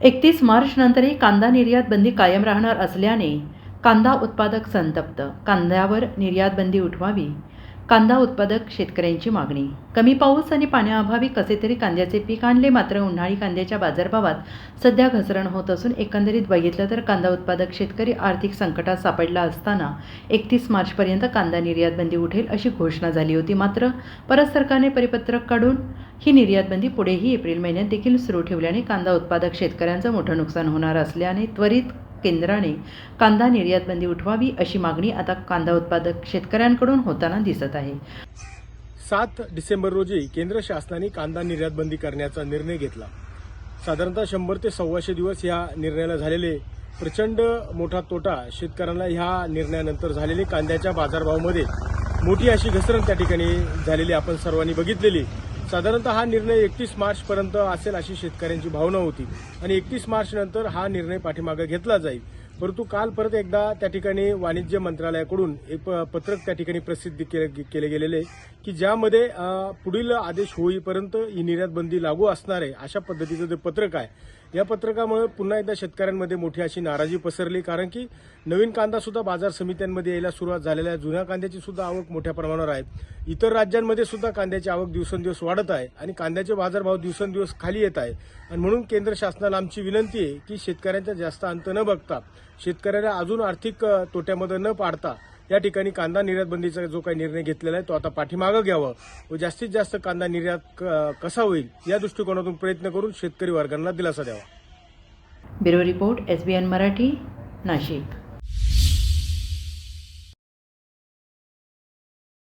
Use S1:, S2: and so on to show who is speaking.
S1: एकतीस मार्च नंतरही कांदा निर्यात बंदी कायम राहणार असल्याने कांदा उत्पादक संतप्त. कांद्यावर निर्यात बंदी उठवावी. कांदा उत्पादक शेतकऱ्यांची मागणी. कमी पाऊस आणि पाण्याअभावी कसे तरी कांद्याचे पीक आणले मात्र उन्हाळी कांद्याच्या बाजारभावात सध्या घसरण होत असून एकंदरीत बघितलं तर कांदा उत्पादक शेतकरी आर्थिक संकटात सापडला असताना एकतीस मार्चपर्यंत कांदा निर्यात बंदी उठेल अशी घोषणा झाली होती. मात्र परत सरकारने परिपत्रक काढून ही निर्यातबंदी पुढेही एप्रिल महिन्यात देखील सुरू ठेवल्याने कांदा उत्पादक शेतकऱ्यांचं मोठं नुकसान होणार असल्याने त्वरित केंद्राने कांदा निर्यात बंदी उठवावी अशी मागणी आता कांदा उत्पादक शेतकऱ्यांकडून होताना दिसत आहे.
S2: सात डिसेंबर रोजी केंद्र शासनाने कांदा निर्यात बंदी करण्याचा निर्णय घेतला. साधारणतः शंभर ते सव्वाशे दिवस या निर्णयाला झालेले प्रचंड मोठा तोटा शेतकऱ्यांना ह्या निर्णयानंतर झालेले कांद्याच्या बाजारभावामध्ये मोठी अशी घसरण त्या ठिकाणी झालेली आपण सर्वांनी बघितलेली. साधारणतः हा निर्णय एकतीस मार्चपर्यंत असेल अशी शेतकऱ्यांची भावना होती. आणि एकतीस मार्च नंतर हा निर्णय पाठीमागे घेतला जाईल. परंतु काल परत एकदा त्या ठिकाणी वाणिज्य मंत्रालयाकडून एक प- पत्रक त्या ठिकाणी प्रसिद्ध केले केले गेलेले आहे की ज्यामध्ये पुढील आदेश होईपर्यंत ही निर्यात बंदी लागू असणार आहे अशा पद्धतीचं जे पत्रक आहे या पत्रकामुळे पुन्हा एकदा शेतकऱ्यांमध्ये मोठी अशी नाराजी पसरली कारण की नवीन कांदा सुद्धा बाजार समित्यांमध्ये यायला सुरुवात झालेला आहे. जुन्या कांद्याची सुद्धा आवक मोठ्या प्रमाणावर आहे. इतर राज्यांमध्ये सुद्धा कांद्याची आवक दिवसेंदिवस वाढत आहे आणि कांद्याचे बाजारभाव दिवसेंदिवस खाली येत आहे. आणि म्हणून केंद्र शासनाला आमची विनंती आहे की शेतकऱ्यांचा जास्त अंत न बघता शेतकऱ्याला अजून आर्थिक तोट्यामध्ये न पाडता या ठिकाणी कांदा निर्यात बंदीचा जो काही निर्णय घेतलेला आहे तो आता पाठीमागं घ्यावा व जास्तीत जास्त कांदा निर्यात क- कसा होईल या दृष्टिकोनातून प्रयत्न करून शेतकरी वर्गांना दिलासा द्यावा.
S1: Bureau report S N Marathi Nashik.